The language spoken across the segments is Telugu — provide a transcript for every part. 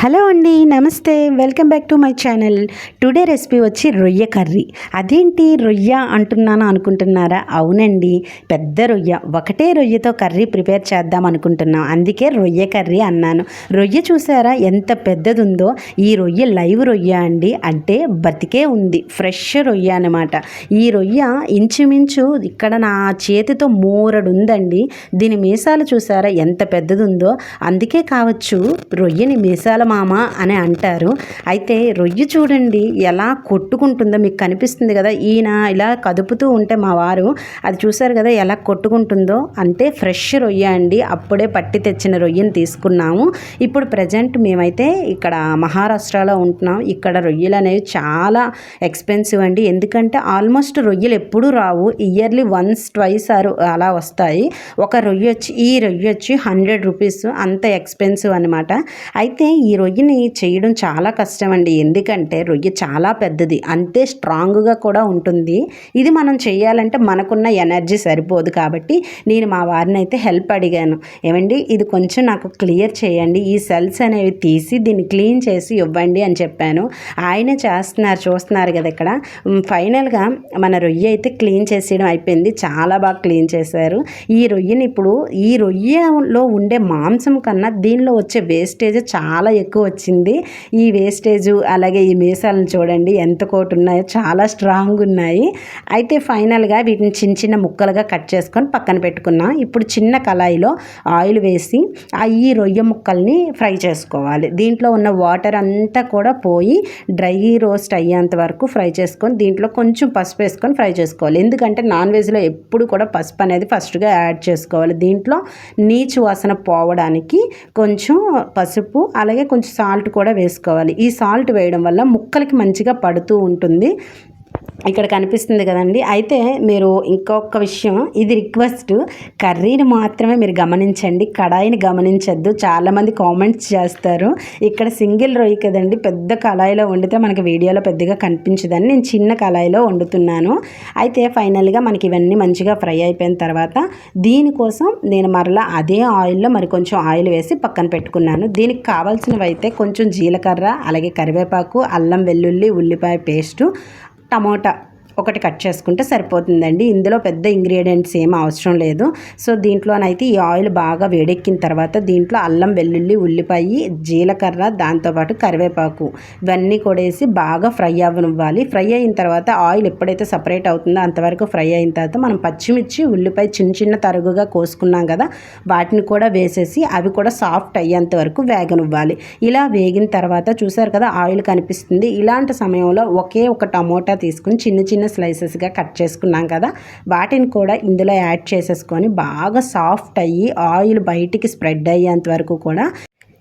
హలో అండి నమస్తే. Welcome back to my channel. Today recipe వచ్చి రొయ్య కర్రీ. అదేంటి రొయ్య అంటున్నాను అనుకుంటున్నారా? అవునండి పెద్ద రొయ్య. ఒకటే రొయ్యతో కర్రీ ప్రిపేర్ చేద్దాం అనుకుంటున్నాం. అందుకే రొయ్య కర్రీ అన్నాను. రొయ్య చూసారా ఎంత పెద్దది ఉందో ఈ రొయ్య లైవ్ రొయ్య అండి. అంటే బతికే ఉంది. ఫ్రెష్ రొయ్య అనమాట ఈ రొయ్య ఇంచుమించు ఇక్కడ నా చేతితో మూరడు ఉందండి దీని మీసాలు చూసారా ఎంత పెద్దది ఉందో అందుకే కావచ్చు రొయ్యని మీసాల మామ అని అంటారు. అయితే రొయ్య చూడండి ఎలా కొట్టుకుంటుందో మీకు కనిపిస్తుంది కదా? ఈయన ఇలా కదుపుతూ ఉంటే మా వారు అది చూసారు కదా ఎలా కొట్టుకుంటుందో? అంటే ఫ్రెష్ రొయ్య అండి. అప్పుడే పట్టి తెచ్చిన రొయ్యను తీసుకున్నాము. ఇప్పుడు ప్రజెంట్ మేమైతే ఇక్కడ మహారాష్ట్రలో ఉంటున్నాం. ఇక్కడ రొయ్యలు అనేవి చాలా ఎక్స్పెన్సివ్ అండి. ఎందుకంటే ఆల్మోస్ట్ రొయ్యలు ఎప్పుడూ రావు. ఇయర్లీ వన్స్ ట్వైస్ ఆరు అలా వస్తాయి. ఒక రొయ్య వచ్చి ఈ రొయ్య వచ్చి హండ్రెడ్ రూపీస్ అంత ఎక్స్పెన్సివ్ అనమాట అయితే ఈ రొయ్యని చేయడం చాలా కష్టం అండి ఎందుకంటే రొయ్య చాలా పెద్దది. అంతే స్ట్రాంగ్గా కూడా ఉంటుంది. ఇది మనం చేయాలంటే మనకున్న ఎనర్జీ సరిపోదు కాబట్టి నేను మా వారిని అయితే హెల్ప్ అడిగాను. ఏమండి ఇది కొంచెం నాకు క్లియర్ చేయండి. ఈ సెల్స్ అనేవి తీసి దీన్ని క్లీన్ చేసి ఇవ్వండి అని చెప్పాను. ఆయనే చేస్తున్నారు చూస్తున్నారు కదా ఇక్కడ. ఫైనల్గా మన రొయ్య అయితే క్లీన్ చేసేయడం అయిపోయింది. చాలా బాగా క్లీన్ చేశారు. ఈ రొయ్యని ఇప్పుడు ఈ రొయ్యలో ఉండే మాంసం కన్నా దీనిలో వచ్చే వేస్టేజ్ చాలా ఎక్కువ ఎక్కువ వచ్చింది. ఈ వేస్టేజ్ అలాగే ఈ మీసాలను చూడండి ఎంత కోటి ఉన్నాయో చాలా స్ట్రాంగ్ ఉన్నాయి. అయితే ఫైనల్గా వీటిని చిన్న చిన్న ముక్కలుగా కట్ చేసుకొని పక్కన పెట్టుకున్నాం. ఇప్పుడు చిన్న కళాయిలో ఆయిల్ వేసి ఆ ఈ రొయ్య ముక్కల్ని ఫ్రై చేసుకోవాలి. దీంట్లో ఉన్న వాటర్ అంతా కూడా పోయి డ్రై రోస్ట్ అయ్యేంత వరకు ఫ్రై చేసుకొని దీంట్లో కొంచెం పసుపు వేసుకొని ఫ్రై చేసుకోవాలి. ఎందుకంటే నాన్ వెజ్లో ఎప్పుడు కూడా పసుపు అనేది ఫస్ట్గా యాడ్ చేసుకోవాలి. దీంట్లో నీచు వాసన పోవడానికి కొంచెం పసుపు అలాగే కొంచెం సాల్ట్ కూడా వేసుకోవాలి. ఈ సాల్ట్ వేయడం వల్ల ముక్కలకి మంచిగా పడుతూ ఉంటుంది. ఇక్కడ కనిపిస్తుంది కదండి. అయితే మీరు ఇంకొక విషయం ఇది రిక్వెస్ట్. కర్రీని మాత్రమే మీరు గమనించండి. కడాయిని గమనించద్దు. చాలామంది కామెంట్స్ చేస్తారు. ఇక్కడ సింగిల్ రొయ్యి కదండి. పెద్ద కళాయిలో వండితే మనకి వీడియోలో పెద్దగా కనిపించదని నేను చిన్న కళాయిలో వండుతున్నాను. అయితే ఫైనల్గా మనకి ఇవన్నీ మంచిగా ఫ్రై అయిపోయిన తర్వాత దీనికోసం నేను మరలా అదే ఆయిల్లో మరి కొంచెం ఆయిల్ వేసి పక్కన పెట్టుకున్నాను. దీనికి కావాల్సినవి అయితే కొంచెం జీలకర్ర అలాగే కరివేపాకు అల్లం వెల్లుల్లి ఉల్లిపాయ పేస్టు టమోటా ఒకటి కట్ చేసుకుంటే సరిపోతుందండి. ఇందులో పెద్ద ఇంగ్రీడియంట్స్ ఏం అవసరం లేదు. సో దీంట్లోనైతే ఈ ఆయిల్ బాగా వేడెక్కిన తర్వాత దీంట్లో అల్లం వెల్లుల్లి ఉల్లిపాయ జీలకర్ర దాంతోపాటు కరివేపాకు ఇవన్నీ కూడా వేసి బాగా ఫ్రై అవ్వనివ్వాలి. ఫ్రై అయిన తర్వాత ఆయిల్ ఎప్పుడైతే సపరేట్ అవుతుందో అంతవరకు ఫ్రై అయిన తర్వాత మనం పచ్చిమిర్చి ఉల్లిపాయ చిన్న చిన్న తరుగుగా కోసుకున్నాం కదా వాటిని కూడా వేసేసి అవి కూడా సాఫ్ట్ అయ్యేంత వరకు వేగనివ్వాలి. ఇలా వేగిన తర్వాత చూసారు కదా ఆయిల్ కనిపిస్తుంది. ఇలాంటి సమయంలో ఒకే ఒక టమోటా తీసుకుని చిన్న చిన్న స్లైసెస్గా కట్ చేసుకున్నాం కదా వాటిని కూడా ఇందులో యాడ్ చేసేసుకొని బాగా సాఫ్ట్ అయ్యి ఆయిల్ బయటికి స్ప్రెడ్ అయ్యేంత వరకు కూడా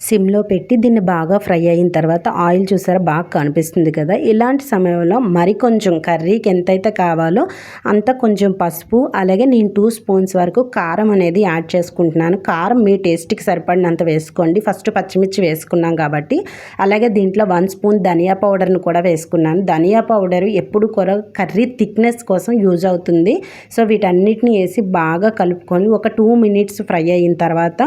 సిమ్లో పెట్టి దీన్ని బాగా ఫ్రై అయిన తర్వాత ఆయిల్ చూసారా బాగా కనిపిస్తుంది కదా. ఇలాంటి సమయంలో మరి కొంచెం కర్రీకి ఎంతైతే కావాలో అంత కొంచెం పసుపు అలాగే నేను టూ స్పూన్స్ వరకు కారం అనేది యాడ్ చేసుకుంటున్నాను. కారం మీ టేస్ట్కి సరిపడినంత వేసుకోండి. ఫస్ట్ పచ్చిమిర్చి వేసుకున్నాం కాబట్టి అలాగే దీంట్లో వన్ స్పూన్ ధనియా పౌడర్ని కూడా వేసుకున్నాను. ధనియా పౌడర్ ఎప్పుడు కూడా కర్రీ థిక్నెస్ కోసం యూజ్ అవుతుంది. సో వీటన్నిటిని వేసి బాగా కలుపుకొని ఒక టూ మినిట్స్ ఫ్రై అయిన తర్వాత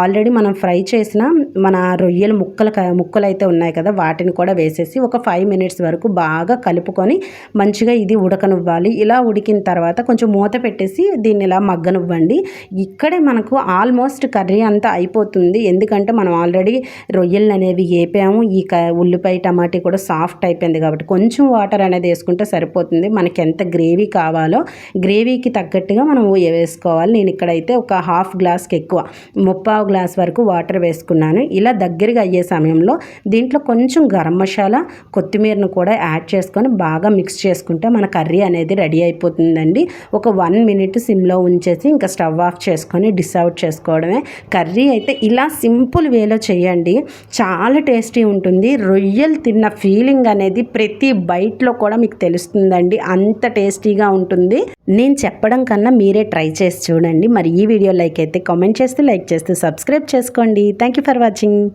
ఆల్రెడీ మనం ఫ్రై చేసిన మన రొయ్యలు ముక్కలు ముక్కలు అయితే ఉన్నాయి కదా వాటిని కూడా వేసేసి ఒక ఫైవ్ మినిట్స్ వరకు బాగా కలుపుకొని మంచిగా ఇది ఉడకనివ్వాలి. ఇలా ఉడికిన తర్వాత కొంచెం మూత పెట్టేసి దీన్ని ఇలా మగ్గనివ్వండి. ఇక్కడే మనకు ఆల్మోస్ట్ కర్రీ అంతా అయిపోతుంది. ఎందుకంటే మనం ఆల్రెడీ రొయ్యలు అనేవి వేపాము ఈ క ఉల్లిపాయ టమాటీ కూడా సాఫ్ట్ అయిపోయింది కాబట్టి కొంచెం వాటర్ అనేది వేసుకుంటే సరిపోతుంది. మనకి ఎంత గ్రేవీ కావాలో గ్రేవీకి తగ్గట్టుగా మనం వేసుకోవాలి. నేను ఇక్కడైతే ఒక హాఫ్ గ్లాస్కి ఎక్కువ ముప్పావు గ్లాస్ వరకు వాటర్ వేసుకున్నాను. ఇలా దగ్గరగా అయ్యే సమయంలో దీంట్లో కొంచెం గరం మసాలా కొత్తిమీరను కూడా యాడ్ చేసుకొని బాగా మిక్స్ చేసుకుంటే మన కర్రీ అనేది రెడీ అయిపోతుందండి. ఒక వన్ మినిట్ సిమ్లో ఉంచేసి ఇంకా స్టవ్ ఆఫ్ చేసుకొని డిస్ అవుట్ చేసుకోవడమే. కర్రీ అయితే ఇలా సింపుల్ వేలో చేయండి. చాలా టేస్టీ ఉంటుంది. రొయ్యలు తిన్న ఫీలింగ్ అనేది ప్రతి బైట్లో కూడా మీకు తెలుస్తుందండి. అంత టేస్టీగా ఉంటుంది. నేను చెప్పడం కన్నా మీరే ట్రై చేసి చూడండి. మరి ఈ వీడియో లైక్ అయితే కామెంట్ చేస్తే లైక్ చేస్తే సబ్స్క్రైబ్ చేసుకోండి. Thank you for watching. 亲